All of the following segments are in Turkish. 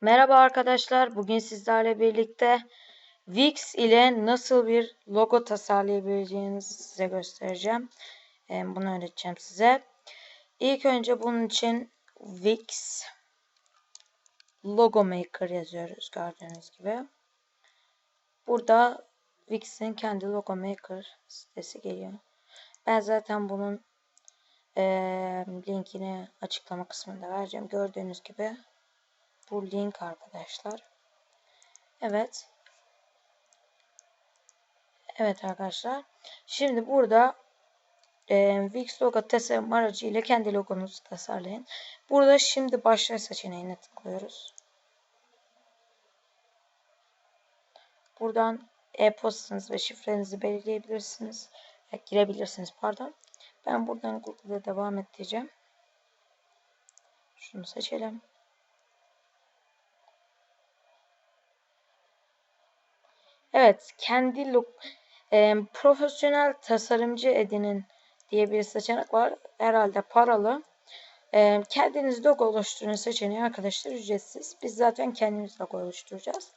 Merhaba arkadaşlar. Bugün sizlerle birlikte Wix ile nasıl bir logo tasarlayabileceğinizi size göstereceğim. Bunu öğreteceğim size. İlk önce bunun için Wix Logo Maker yazıyoruz gördüğünüz gibi. Burada Wix'in kendi Logo Maker sitesi geliyor. Ben zaten bunun linkini açıklama kısmında vereceğim. Gördüğünüz gibi bu link arkadaşlar. Evet. Evet arkadaşlar. Şimdi burada e, Wix logo tasarım aracı ile kendi logonuzu tasarlayın. Burada şimdi başla seçeneğine tıklıyoruz. Buradan e-postanızı ve şifrenizi belirleyebilirsiniz. E, girebilirsiniz pardon. Ben buradan Google'da devam et diyeceğim. Şunu seçelim. Evet, kendi look, e, profesyonel tasarımcı edinin diye bir seçenek var. Herhalde paralı. E, kendiniz logo oluşturun seçeneği arkadaşlar ücretsiz. Biz zaten kendimiz logo oluşturacağız.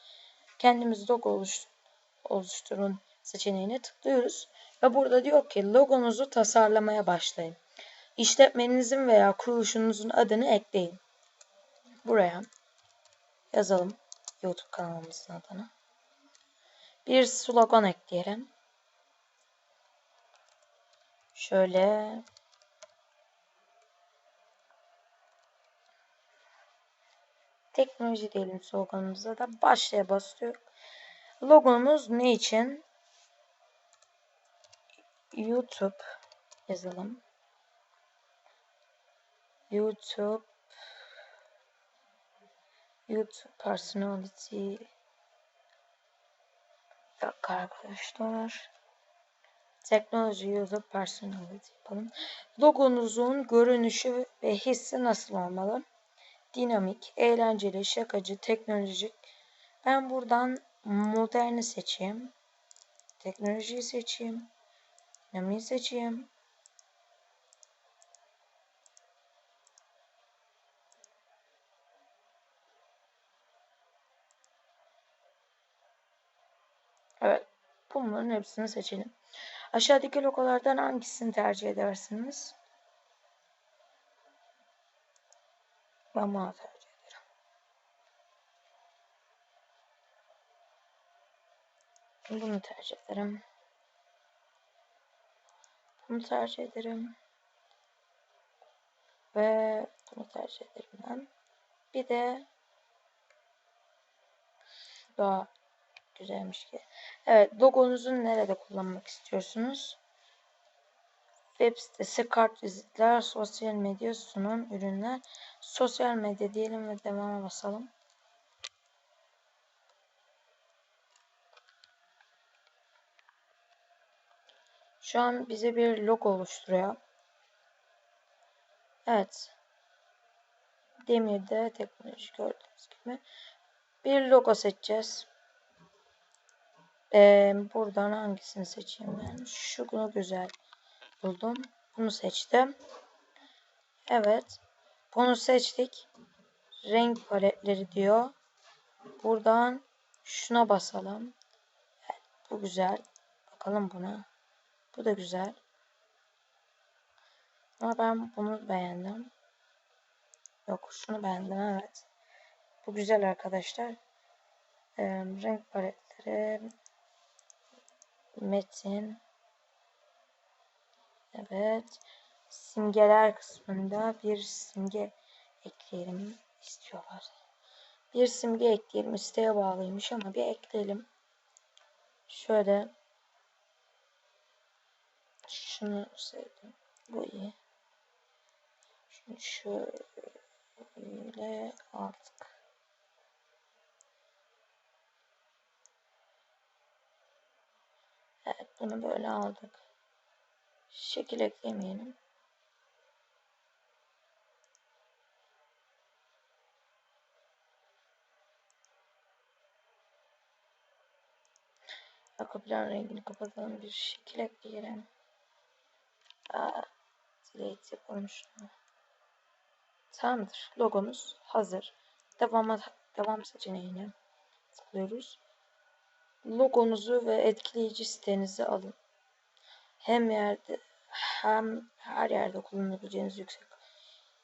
Kendimiz logo oluş, oluşturun seçeneğine tıklıyoruz. Ve burada diyor ki logonuzu tasarlamaya başlayın. İşletmenizin veya kuruluşunuzun adını ekleyin. Buraya yazalım YouTube kanalımızın adını. Bir slogan ekleyelim. Şöyle teknoloji diyelim sloganımıza da başlaya basıyor. Logomuz ne için? YouTube yazalım. YouTube YouTube personality dakika arkadaşlar. Teknoloji user personality yapalım. Logonuzun görünüşü ve hissi nasıl olmalı? Dinamik, eğlenceli, şakacı, teknolojik. Ben buradan moderni seçeyim. Teknolojiyi seçeyim. Dinamiği seçeyim. Evet. Bunların hepsini seçelim. Aşağıdaki logolardan hangisini tercih edersiniz? Ben bunu tercih ederim. Bunu tercih ederim. Bunu tercih ederim. Ve bunu tercih ederim ben. Bir de şu da güzelmiş ki. Evet, logonuzu nerede kullanmak istiyorsunuz? Web sitesi, kart vizitler, sosyal medya, sunum, ürünler. Sosyal medya diyelim ve devama basalım. Şu an bize bir logo oluşturuyor. Evet. Demirde teknoloji gördüğünüz gibi. Bir logo seçeceğiz. Ee, buradan hangisini seçeyim ben? Şunu güzel buldum. Bunu seçtim. Evet. Bunu seçtik. Renk paletleri diyor. Buradan şuna basalım. Evet, bu güzel. Bakalım buna. Bu da güzel. Ama ben bunu beğendim. Yok şunu beğendim evet. Bu güzel arkadaşlar. Ee, renk paletleri metin evet simgeler kısmında bir simge ekleyelim istiyorlar. Bir simge ekleyelim. isteğe bağlıymış ama bir ekleyelim. Şöyle şunu sevdim. Bu iyi. Şunu şöyle artık Evet bunu böyle aldık. Şekil eklemeyelim. Arka plan rengini kapatalım. Bir şekil ekleyelim. Aa, delete yapalım şunu. Tamamdır. Logomuz hazır. Devama devam seçeneğine tıklıyoruz. Logonuzu ve etkileyici sitenizi alın. Hem yerde hem her yerde kullanabileceğiniz yüksek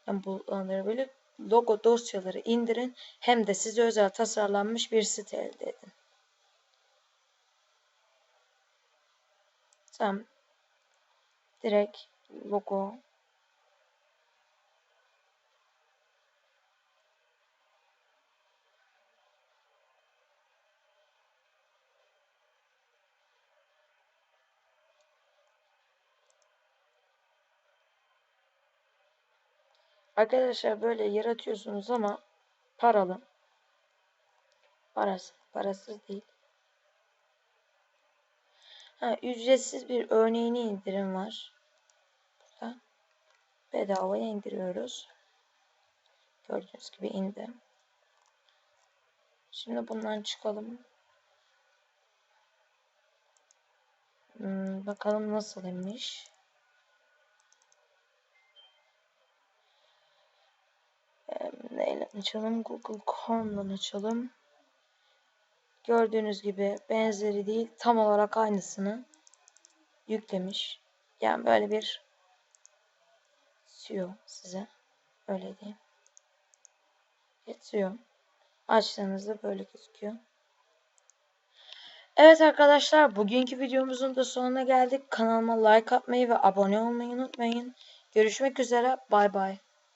yani bulundurabilir logo dosyaları indirin hem de size özel tasarlanmış bir site elde edin. Tamam. Direkt logo Arkadaşlar böyle yaratıyorsunuz ama paralı. Parası, parasız değil. Ha, ücretsiz bir örneğini indirim var. Burada bedavaya indiriyoruz. Gördüğünüz gibi indi. Şimdi bundan çıkalım. Hmm, bakalım nasıl imiş. Ee, neyle açalım? Google Chrome'dan açalım. Gördüğünüz gibi benzeri değil tam olarak aynısını yüklemiş. Yani böyle bir SEO size. Öyle diyeyim. Yetiyor. Açtığınızda böyle gözüküyor. Evet arkadaşlar bugünkü videomuzun da sonuna geldik. Kanalıma like atmayı ve abone olmayı unutmayın. Görüşmek üzere. Bay bay.